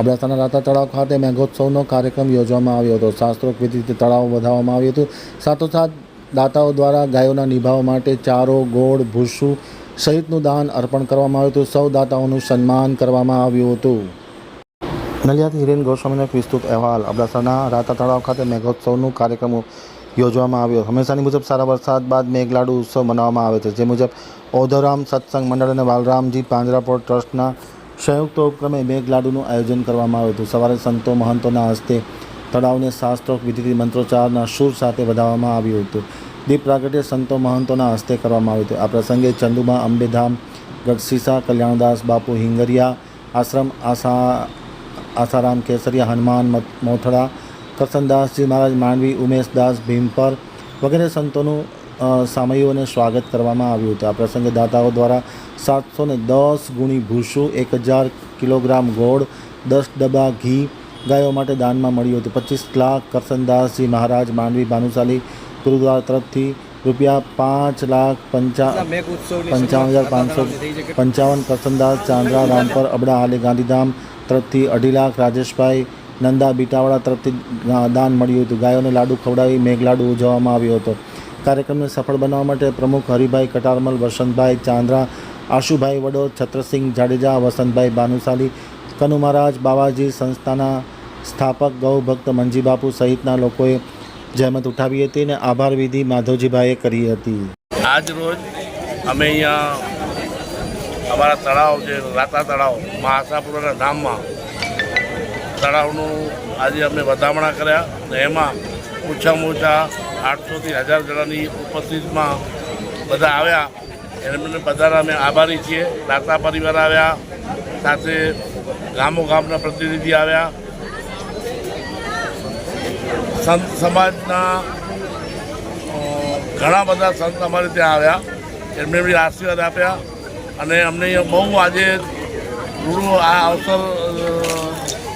અબડાસાના રાતા તળાવ ખાતે મેઘોત્સવનો કાર્યક્રમ યોજવામાં આવ્યો હતો. શાસ્ત્રોક્ત રીતે તળાવ વધાવવામાં આવ્યું હતું. સાથોસાથ દાતાઓ દ્વારા ગાયોના નિભાવ માટે ચારો, ગોળ, ભૂસું સહિતનું દાન અર્પણ કરવામાં આવ્યું હતું. સૌ દાતાઓનું સન્માન કરવામાં આવ્યું હતું. નલિયાથી હિરેન ગોસ્વામીનો એક વિસ્તૃત અહેવાલ. અબડાસાના રાતા તળાવ ખાતે મેઘોત્સવનું કાર્યક્રમ યોજવામાં આવ્યો. હંમેશાની મુજબ સારા વરસાદ બાદ મેઘલાડુ ઉત્સવ મનાવવામાં આવે છે. જે મુજબ ઓધોરામ સત્સંગ મંડળ અને બાલરામજી પાંજરાપોળ ટ્રસ્ટના સંયુક્ત ઉપક્રમે મેઘલાડુનું આયોજન કરવામાં આવ્યું હતું. સવારે સંતો મહંતોના હસ્તે તળાવને શાસ્ત્રોક વિધિથી મંત્રોચ્ચારના સૂર સાથે વધાવવામાં આવ્યું હતું. દીપ પ્રાગટ્ય સંતો મહંતોના હસ્તે કરવામાં આવ્યું હતું. આ પ્રસંગે ચંદુમા, અંબેધામ, ગઢસીસા, કલ્યાણદાસ, બાપુ હિંગરિયા, આશ્રમ આશા આસારામ કેસરિયા, હનુમાન મોથડા કરસનદાસજી મહારાજ, માંડવી, ઉમેશદાસ, ભીમપર વગેરે સંતોનું અ, સામયિકોને સ્વાગત કરવામાં આવ્યું હતું. આ પ્રસંગે દાતાઓ દ્વારા સાતસો ને દસ ગુણી ભૂસું એક હજાર કિલોગ્રામ ગોળ દસ ડબ્બા ઘી ગાયો માટે દાનમાં મળ્યું હતું. પચીસ લાખ કરસનદાસજી મહારાજ માંડવી ભાનુશાલી ગુરુદ્વારા તરફથી રૂપિયા પાંચ લાખ પંચા પંચાવન હજાર પાંચસો પંચાવન કરસનદાસ ચાંદ્રા રામપર અબડા હાલે ગાંધીધામ તરફથી અઢી લાખ રાજેશભાઈ નંદા બીટાવાળા તરફથી દાન મળ્યું હતું. ગાયોને લાડુ ખવડાવી મેઘલાડુ ઉજવવામાં આવ્યો હતો. કાર્યક્રમને સફળ બનાવવા માટે પ્રમુખ હરિભાઈ કટારમલ, વસંતભાઈ ચાંદ્રા, આશુભાઈ વડો છત્રસિંહ જાડેજા, વસંતભાઈ ભાનુશાલી કનુ મહારાજ, બાવાજી સંસ્થાના સ્થાપક ગૌભક્ત મંજીબાપુ સહિતના લોકોએ જહેમત ઉઠાવી હતી અને આભાર વિધિ માધવજીભાઈએ કરી હતી. આજ રોજ અમે અહીંયા અમારા તળાવ જે રાતા તળાવ, મહાસાપુરાના ધામમાં, તળાવનું આજે અમે વધામણા કર્યા અને એમાં ઓછામાં ઓછા આઠસોથી હજાર જણાની ઉપસ્થિતમાં બધા આવ્યા. એમને બધાના અમે આભારી છીએ. દાતા પરિવાર આવ્યા, સાથે ગામો ગામના પ્રતિનિધિ આવ્યા. સંત સમાજના ઘણા બધા સંત અમારે ત્યાં આવ્યા. એમને બી આશીર્વાદ આપ્યા અને અમને બહુ આજે ગુરુ આ અવસર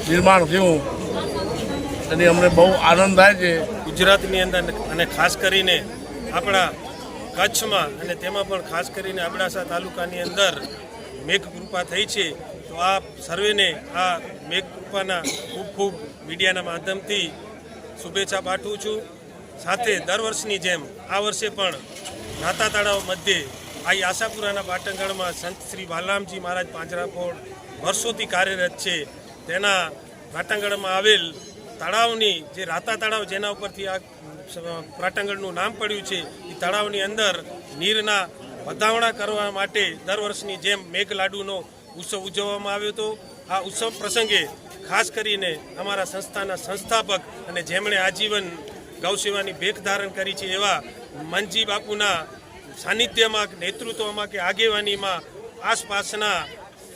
નિર્માણ થયું. એની અમને બહુ આનંદ થાય છે. ગુજરાતની અંદર અને ખાસ કરીને આપણા કચ્છમાં અને તેમાં પણ ખાસ કરીને અબડાસા તાલુકાની અંદર મેઘ કૃપા થઈ છે. તો આ સર્વેને આ મેઘ કૃપાના ખૂબ ખૂબ મીડિયાના માધ્યમથી શુભેચ્છા પાઠવું છું. સાથે દર વર્ષની જેમ આ વર્ષે પણ નાતા તળાવ મધ્યે આ આશાપુરાના પાટણગઢમાં સંત શ્રી બાલરામજી મહારાજ પાંજરાપોળ વર્ષોથી કાર્યરત છે. તેના પાટણગઢમાં આવેલ તળાવની, જે રાતા તળાવ જેના ઉપરથી આ પ્રાટંગણનું નામ પડ્યું છે, એ તળાવની અંદર નીરના વધાવણા કરવા માટે દર વર્ષની જેમ મેઘલાડુનો ઉત્સવ ઉજવવામાં આવ્યો હતો. આ ઉત્સવ પ્રસંગે ખાસ કરીને અમારા સંસ્થાના સંસ્થાપક અને જેમણે આજીવન ગૌસેવાની ભેખ ધારણ કરી છે એવા મનજી બાપુના સાનિધ્યમાં, નેતૃત્વમાં કે આગેવાનીમાં આસપાસના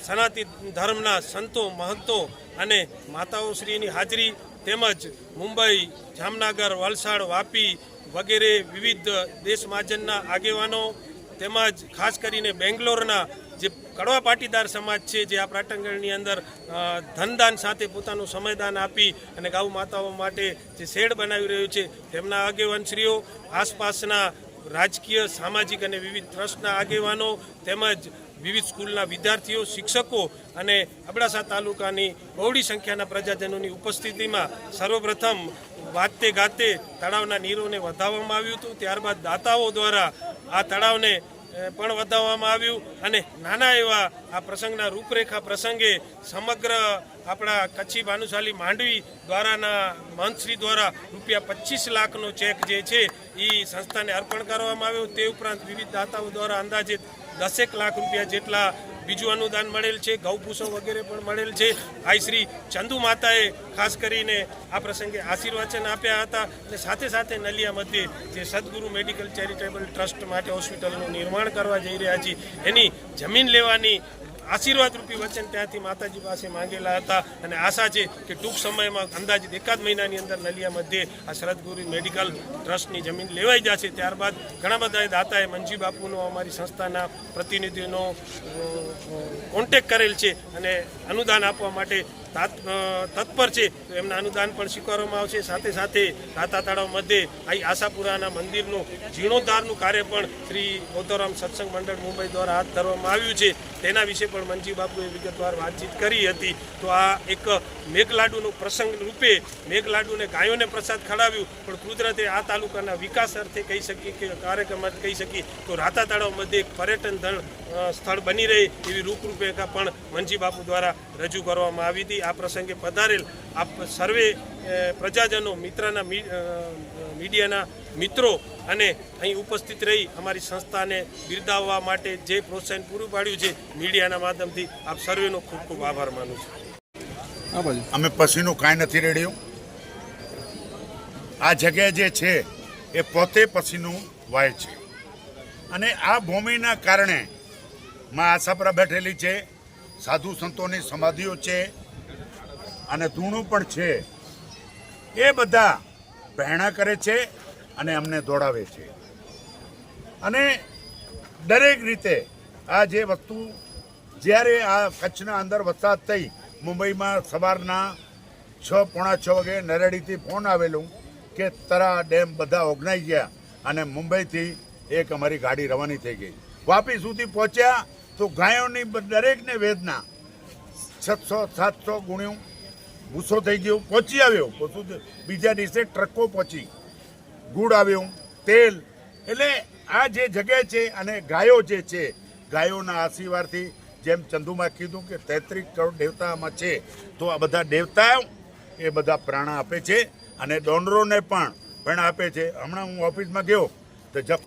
સનાતન ધર્મના સંતો, મહંતો અને માતાઓશ્રીની હાજરી તેમજ મુંબઈ, જામનગર, વલસાડ, વાપી વગેરે વિવિધ દેશ મહાજનના આગેવાનો તેમજ ખાસ કરીને બેંગ્લોરના જે કડવા પાટીદાર સમાજ છે, જે આ પ્રાટંગણની અંદર ધનદાન સાથે પોતાનું સમયદાન આપી અને ગૌ માતાઓ માટે જે શેડ બનાવી રહ્યું છે, તેમના આગેવાનશ્રીઓ આસપાસના રાજકીય, સામાજિક અને વિવિધ ટ્રસ્ટના આગેવાનો તેમજ વિવિધ સ્કૂલના વિદ્યાર્થીઓ, શિક્ષકો અને અબડાસા તાલુકાની બહોળી સંખ્યાના પ્રજાજનોની ઉપસ્થિતિમાં સર્વપ્રથમ વાતે ગાતે તળાવના નીરોને વધાવવામાં આવ્યું હતું. ત્યારબાદ દાતાઓ દ્વારા આ તળાવને પણ વધાવવામાં આવ્યું અને નાના એવા આ પ્રસંગના રૂપરેખા પ્રસંગે સમગ્ર આપણા કચ્છી ભાનુશાલી માંડવી દ્વારાના મંત્રી દ્વારા રૂપિયા પચીસ લાખનો ચેક જે છે એ સંસ્થાને અર્પણ કરવામાં આવ્યો. તે ઉપરાંત વિવિધ દાતાઓ દ્વારા અંદાજિત દસેક લાખ રૂપિયા જેટલા બીજું અનુદાન મળેલ છે ગૌપૂસો વગેરે પણ મળેલ છે. આઈ શ્રી ચંદુ માતાએ ખાસ કરીને આ પ્રસંગે આશીર્વચન આપ્યા હતા અને સાથે સાથે નલિયા મધ્યે જે સદગુરુ મેડિકલ ચેરિટેબલ ટ્રસ્ટ માટે હોસ્પિટલનું નિર્માણ કરવા જઈ રહ્યા છીએ, એની જમીન લેવાની આશીર્વાદ રૂપી વચન ત્યાંથી માતાજી પાસે માંગેલા હતા અને આશા છે કે ટૂંક સમયમાં અંદાજિત એકાદ મહિનાની અંદર નલિયા મધ્યે આ શરદગુરુ મેડિકલ ટ્રસ્ટની જમીન લેવાઈ જશે. ત્યારબાદ ઘણા બધા દાતાએ મંજી બાપુનો અમારી સંસ્થાના પ્રતિનિધિનો કોન્ટેક કરેલ છે અને અનુદાન આપવા માટે તાત- તત્પર છે. તો એમના અનુદાન પણ સ્વીકારવામાં આવશે. સાથે સાથે દાતા તળાવ મધ્યે અહીં આશાપુરાના મંદિરનું જીર્ણોદ્ધારનું કાર્ય પણ શ્રી ગૌતરામ સત્સંગ મંડળ મુંબઈ દ્વારા હાથ ધરવામાં આવ્યું છે. તેના વિશે પણ મંજી બાપુએ વિગતવાર વાતચીત કરી હતી. તો આ એક મેઘલાડુનો પ્રસંગ રૂપે મેઘલાડુને ગાયોને પ્રસાદ ખડાવ્યું પણ કુદરતે આ તાલુકાના વિકાસ અર્થે કહી શકીએ કે કાર્યક્રમ કહી શકીએ તો રાતા તળાવ એક પર્યટન સ્થળ બની રહે એવી રૂપરૂપરેખા પણ મનજી બાપુ દ્વારા રજૂ કરવામાં આવી હતી. આ પ્રસંગે પધારેલ આપ સર્વે પ્રજાજનો મિત્રના મીડિયાના મિત્રો અને અહીં ઉપસ્થિત રહી અમારી સંસ્થાને બિરદાવવા માટે જે પ્રોત્સાહન પૂરું પાડ્યું છે મીડિયાના માધ્યમથી આપ સર્વેનો ખૂબ ખૂબ આભાર માનું છું. અમે પછીનું કાંઈ નથી રેડ્યું. આ જગ્યા જે છે એ પોતે પછીનું વાય છે. અને આ ભૂમિના કારણે માં આશાપરા બેઠેલી છે સાધુ સંતોની સમાધિઓ છે અને ધૂણું પણ છે. એ બધા પહેણા કરે છે અને અમને દોડાવે છે. અને દરેક રીતે આ જે વસ્તુ, જ્યારે આ કચ્છના અંદર વરસાદ થઈ, મુંબઈમાં સવારના છ, પોણા છ વાગે નરેડીથી ફોન આવેલું કે તરા ડેમ બધા ઓગનાઈ ગયા અને મુંબઈથી એક અમારી ગાડી રવાની થઈ ગઈ. વાપી સુધી પહોંચ્યા તો ગાયોની દરેકને વેદના, છસો, સાતસો ગુણ્યું ભૂસો થઈ ગયો, પહોંચી આવ્યો. પશુ- બીજા દિવસે ટ્રકો પહોંચી. ગુડ આવ્યું. તેલ. એટલે આ જે જગ્યા છે અને ગાયો જે છે, ગાયોના આશીર્વાદથી જેમ ચંદુમાં કીધું કે તેત્રીસ કરોડ દેવતામાં છે. તો આ બધા દેવતાઓ એ બધા પ્રાણ આપે છે અને ડોનરોને પણ પ્રાણ આપે છે. હમણાં હું ઓફિસમાં ગયો, તો જપ